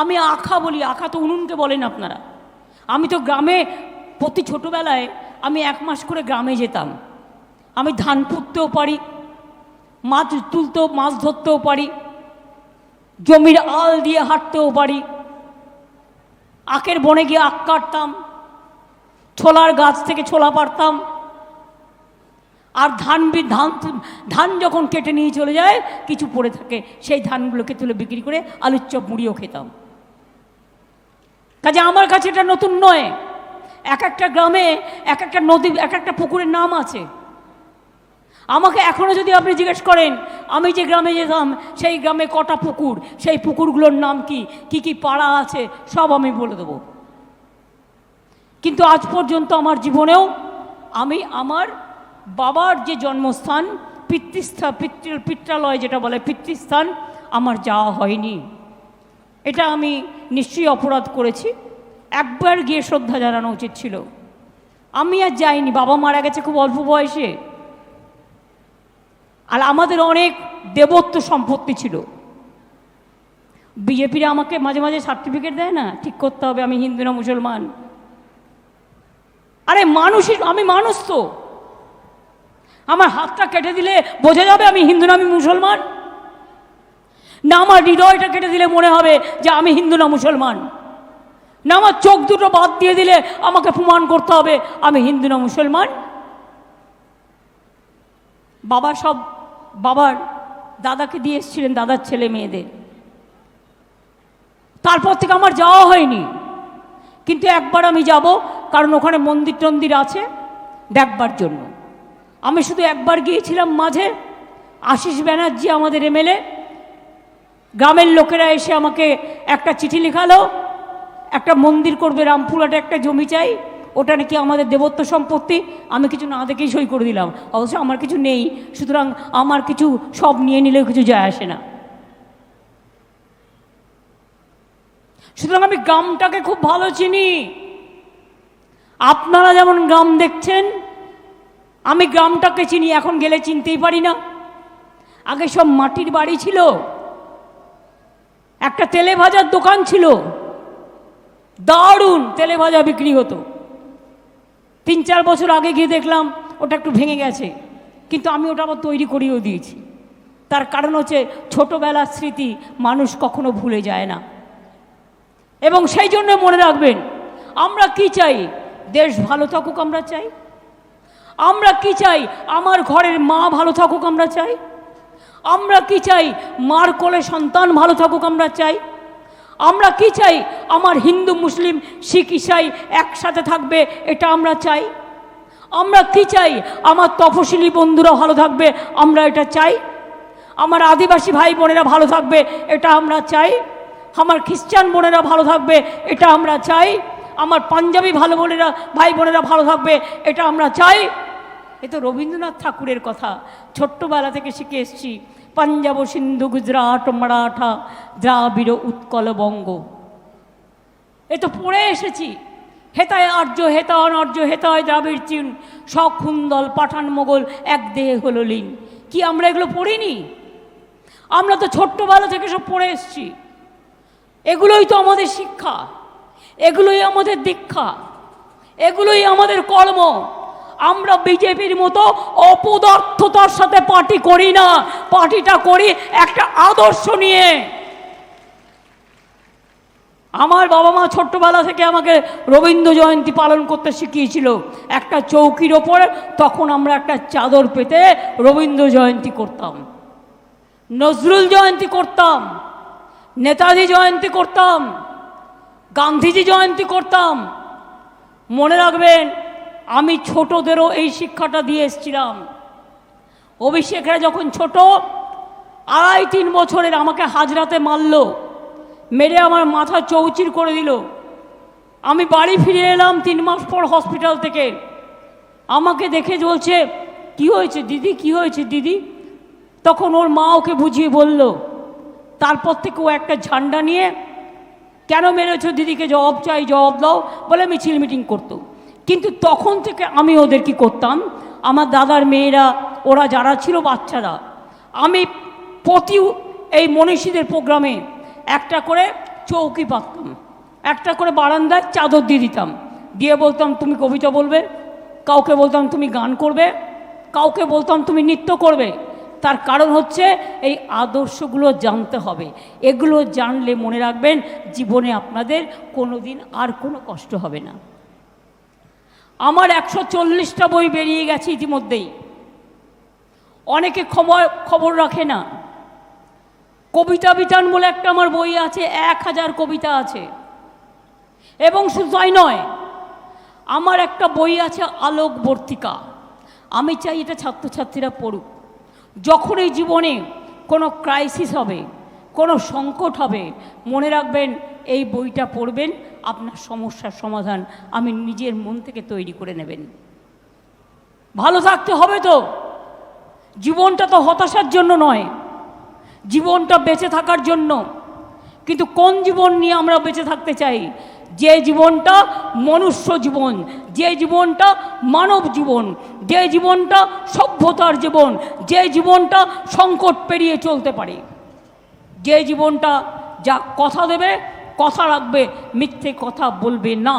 আমি আখা বলি, আখা তো উনুনকে বলেন আপনারা। আমি তো গ্রামে প্রতি ছোটোবেলায় আমি এক মাস করে গ্রামে যেতাম। আমি ধান পুঁততেও পারি, মাছ তুলতেও, মাছ ধরতেও পারি, জমির আল দিয়ে হাঁটতেও পারি। আখের বনে গিয়ে আখ কাটতাম, ছোলার গাছ থেকে ছোলা পারতাম। আর ধান ধান ধান যখন কেটে নিয়ে চলে যায়, কিছু পড়ে থাকে, সেই ধানগুলোকে তুলে বিক্রি করে আলুর চপ মুড়িও খেতাম। কাজে আমার কাছে এটা নতুন নয়। এক একটা গ্রামে, এক একটা নদী, এক একটা পুকুরের নাম আছে। আমাকে এখনও যদি আপনি জিজ্ঞেস করেন, আমি যে গ্রামে যেতাম, সেই গ্রামে কটা পুকুর, সেই পুকুরগুলোর নাম কি কি কি পাড়া আছে, সব আমি বলে দেবো। কিন্তু আজ পর্যন্ত আমার জীবনেও আমি আমার বাবার যে জন্মস্থান, পিতৃস্থা, পিতৃ, পিত্রালয় যেটা বলে, পিতৃস্থান, আমার যাওয়া হয়নি। এটা আমি নিশ্চয়ই অপরাধ করেছি। একবার গিয়ে শ্রদ্ধা জানানো উচিত ছিল। আমি আর যাইনি, বাবা মারা গেছে খুব অল্প বয়সে। আর আমাদের অনেক দেবত্ব সম্পত্তি ছিল। বিজেপিরা আমাকে মাঝে মাঝে সার্টিফিকেট দেয় না, ঠিক করতে হবে, আমি হিন্দু না মুসলমান। আরে মানুষই আমি মানুষ তো। আমার হাতটা কেটে দিলে বোঝা যাবে আমি হিন্দু না আমি মুসলমান। না আমার হৃদয়টা কেটে দিলে মনে হবে যে আমি হিন্দু না মুসলমান। না আমার চোখ দুটো বাদ দিয়ে দিলে আমাকে প্রমাণ করতে হবে, আমি হিন্দু না মুসলমান। বাবা সব, বাবার দাদাকে দিয়ে এসেছিলেন দাদার ছেলে মেয়েদের। তারপর থেকে আমার যাওয়া হয়নি। কিন্তু একবার আমি যাব, কারণ ওখানে মন্দির টন্দির আছে দেখবার জন্য। আমি শুধু একবার গিয়েছিলাম মাঝে, আশিস ব্যানার্জি আমাদের এমএলএ গ্রামের লোকেরা এসে আমাকে একটা চিঠি লেখালো, একটা মন্দির করবে রামপুরহাটে একটা জমি চাই, ওটা নাকি আমাদের দেবত্ব সম্পত্তি, আমি কিছু না দেখেই সই করে দিলাম। অবশ্য আমার কিছু নেই, সুতরাং আমার কিছু সব নিয়ে নিলেও কিছু যায় আসে না। সুতরাং আমি গ্রামটাকে খুব ভালো চিনি। আপনারা যেমন গ্রাম দেখছেন, আমি গ্রামটাকে চিনি, এখন গেলে চিনতেই পারি না। আগে সব মাটির বাড়ি ছিল। একটা তেলে ভাজার দোকান ছিল। দারুণ তেলে ভাজা বিক্রি হতো। তিন চার বছর আগে গিয়ে দেখলাম, ওটা একটু ভেঙে গেছে। কিন্তু আমি ওটা আবার তৈরি করিয়েও দিয়েছি। তার কারণ হচ্ছে ছোটোবেলার স্মৃতি মানুষ কখনো ভুলে যায় না। এবং সেই জন্য মনে রাখবেন, আমরা কি চাই? দেশ ভালো থাকুক আমরা চাই। আমরা কি চাই? আমার ঘরের মা ভালো থাকুক আমরা চাই। আমরা কি চাই? মার কোলে সন্তান ভালো থাকুক আমরা চাই। আমরা কি চাই? আমার হিন্দু, মুসলিম, শিখ, ইসাই একসাথে থাকবে, এটা আমরা চাই। আমরা কি চাই? আমার তপশিলি বন্ধুরা ভালো থাকবে, আমরা এটা চাই। আমার আদিবাসী ভাই বোনেরা ভালো থাকবে, এটা আমরা চাই। আমার খ্রিস্টান বোনেরা ভালো থাকবে, এটা আমরা চাই। আমার পাঞ্জাবি ভালো বোনেরা, ভাই বোনেরা ভালো থাকবে, এটা আমরা চাই। এ তো রবীন্দ্রনাথ ঠাকুরের কথা। ছোট্টবেলা থেকে শিখে এসছি, পাঞ্জাব সিন্ধু, গুজরাট, মারাঠা, দ্রাবিড়, উৎকল, বঙ্গ। এ তো পড়ে এসেছি। হেতায় আর্য হেতা অনার্য হেতায় দ্রাবিড় চীন সখুন্দল পাঠান মোগল, এক দেহে হলো লীন। কি আমরা এগুলো পড়িনি? আমরা তো ছোট্টবেলা থেকে সব পড়ে এসছি। এগুলোই তো আমাদের শিক্ষা, এগুলোই আমাদের দীক্ষা, এগুলোই আমাদের কর্ম। আমরা বিজেপির মতো অপদার্থতার সাথে পার্টি করি না। পার্টিটা করি একটা আদর্শ নিয়ে। আমার বাবা মা ছোট্টবেলা থেকে আমাকে রবীন্দ্র জয়ন্তী পালন করতে শিখিয়েছিল। একটা চৌকির ওপর তখন আমরা একটা চাদর পেতে রবীন্দ্র জয়ন্তী করতাম। নজরুল জয়ন্তী করতাম। নেতাজি জয়ন্তী করতাম। গান্ধীজি জয়ন্তী করতাম। মনে রাখবেন আমি ছোটদেরও এই শিক্ষাটা দিয়ে এসেছিলাম। অভিষেকরা যখন ছোট, আড়াই তিন বছরের আমাকে হাজরাতে মারলো, মেরে আমার মাথা চৌচির করে দিল। আমি বাড়ি ফিরে এলাম তিন মাস পর হসপিটাল থেকে। আমাকে দেখে বলছে, কি হয়েছে দিদি? কি হয়েছে দিদি? তখন ওর মা ওকে বুঝিয়ে বলল, তারপর থেকে ও একটা ঝান্ডা নিয়ে, কেন মেরেছো দিদিকে? জবাব চাই, জবাব দাও। বলে মিছিল মিটিং করতো। কিন্তু তখন থেকে আমি ওদের কি করতাম? আমার দাদার মেয়েরা, ওরা যারা ছিল বাচ্চারা, আমি প্রতি এই মনীষীদের প্রোগ্রামে একটা করে চৌকি পাততাম একটা করে বারান্দায় চাদর দিয়ে দিতাম। দিয়ে বলতাম, তুমি কবিতা বলবে, কাউকে বলতাম তুমি গান করবে, কাউকে বলতাম তুমি নৃত্য করবে। তার কারণ হচ্ছে এই আদর্শগুলো জানতে হবে। এগুলো জানলে মনে রাখবেন, জীবনে আপনাদের কোনো দিন আর কোনো কষ্ট হবে না। আমার একশো চল্লিশটা বই বেরিয়ে গেছে ইতিমধ্যেই। অনেকে খবর খবর রাখে না। কবিতা বিতান বলে একটা আমার বই আছে, এক হাজার কবিতা আছে। এবং শুধু তাই নয়, আমার একটা বই আছে আলোকবর্তিকা আমি চাই এটা ছাত্রছাত্রীরা পড়ুক। যখন এই জীবনে কোনো ক্রাইসিস হবে কোনো সংকট হবে, মনে রাখবেন এই বইটা পড়বেন, আপনার সমস্যার সমাধান আমি নিজের মন থেকে তৈরি করে নেবেন। ভালো থাকতে হবে তো। জীবনটা তো হতাশার জন্য নয়, জীবনটা বেঁচে থাকার জন্য। কিন্তু কোন জীবন নিয়ে আমরা বেঁচে থাকতে চাই? যে জীবনটা মনুষ্য জীবন, যে জীবনটা মানব জীবন, যে জীবনটা সভ্যতার জীবন, যে জীবনটা সংকট পেরিয়ে চলতে পারে। যে জীবনটা যা কথা দেবে কথা রাখবে মিথ্যে কথা বলবে না।